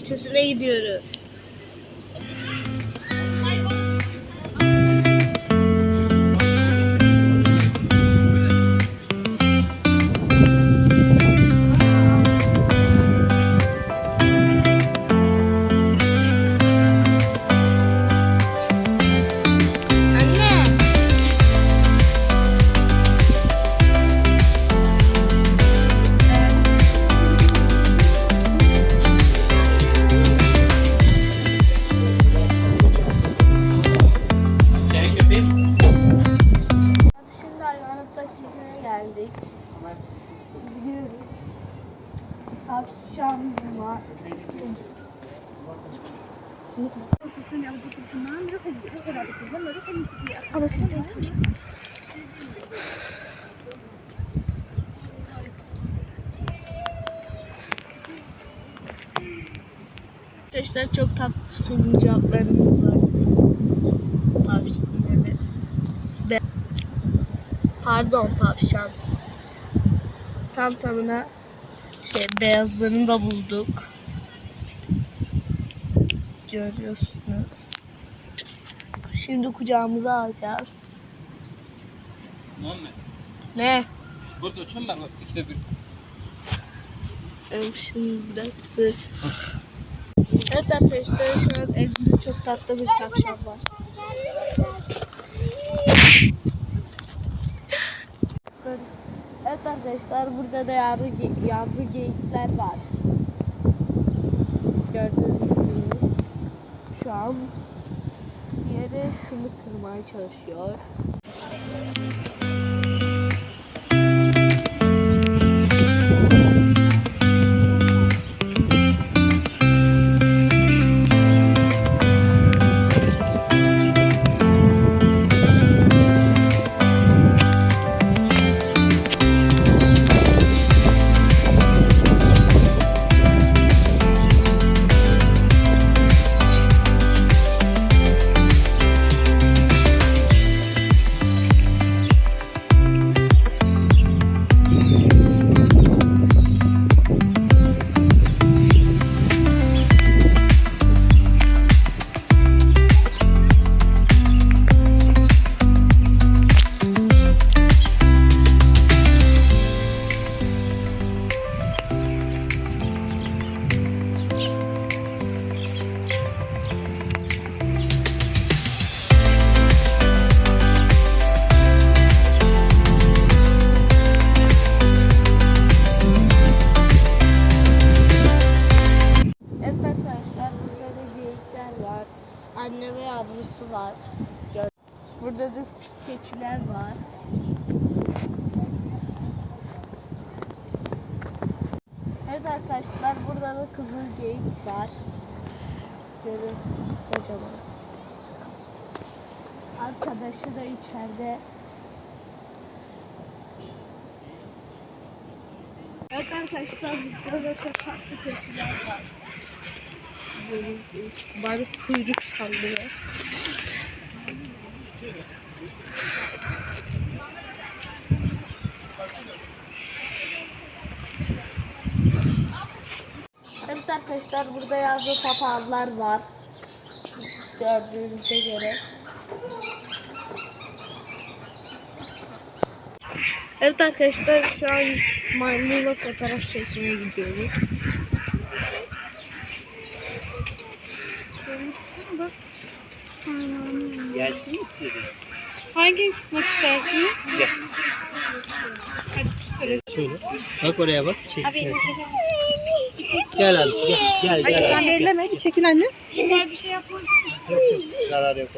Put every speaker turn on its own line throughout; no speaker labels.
bahçesine gidiyoruz. Arkadaşlar çok tatlı sincaplarımız var. Tavşan evet. Be Pardon tavşan. Tam tamına şey beyazlarını da bulduk. Görüyorsunuz. Şimdi kucağımıza alacağız.
Muhammed.
Ne?
Burada bak ikide bir.
Ee, Şimdi de dur. Evet arkadaşlar şu an elimde çok tatlı bir tavşan var. Evet arkadaşlar burada da yavru, ge- yavru geyikler var. Gördüğünüz gibi. Şu an diğeri şunu kırmaya çalışıyor. Arkadaşlar burada da kızıl geyik var. Görüyorsunuz kocaman. Arkadaşı da içeride. Evet arkadaşlar burada da çok tatlı keçiler var. Balık kuyruk sallıyor. Evet arkadaşlar burada yavru papağanlar var. Gördüğünüze göre. Evet arkadaşlar şu an maymunla fotoğraf çekmeye gidiyoruz.
Gelsin mi istedin?
Hangi tutmak istersin?
Gel. Şöyle. Bak oraya bak. Çek.
Abi
Gel abi gel. Gel gel.
Sen
abi,
de
gel.
elleme. Çekil anne.
Güzel bir şey yapmak
Yok yok. Zarar yok.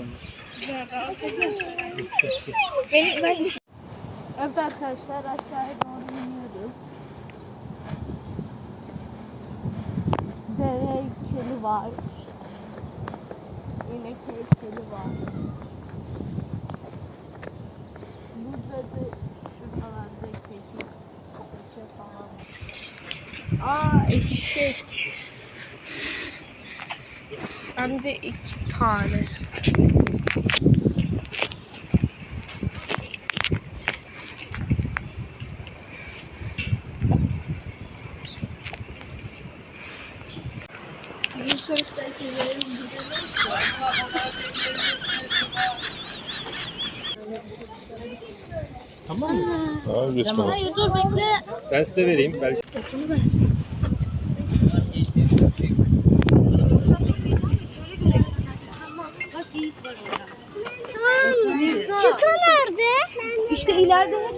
Beni ben... Evet arkadaşlar aşağıya doğru iniyoruz. Dere heykeli var. İnek heykeli var. Burada da Aa eşek. Hem de iki tane.
Tamam mı?
Aa, geç bakalım.
Hayır dur bekle.
Ben size vereyim. Belki
Bunu ver.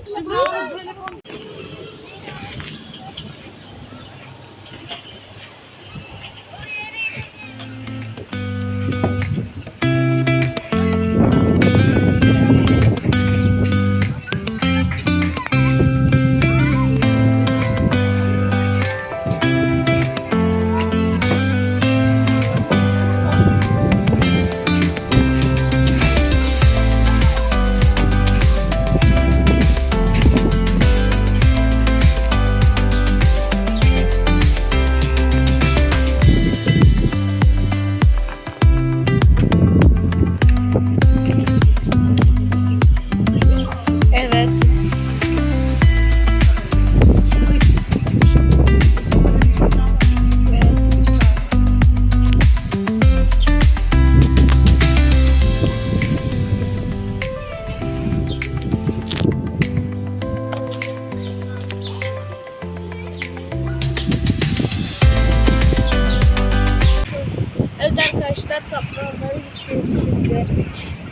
শুধু istiyoruz şimdi.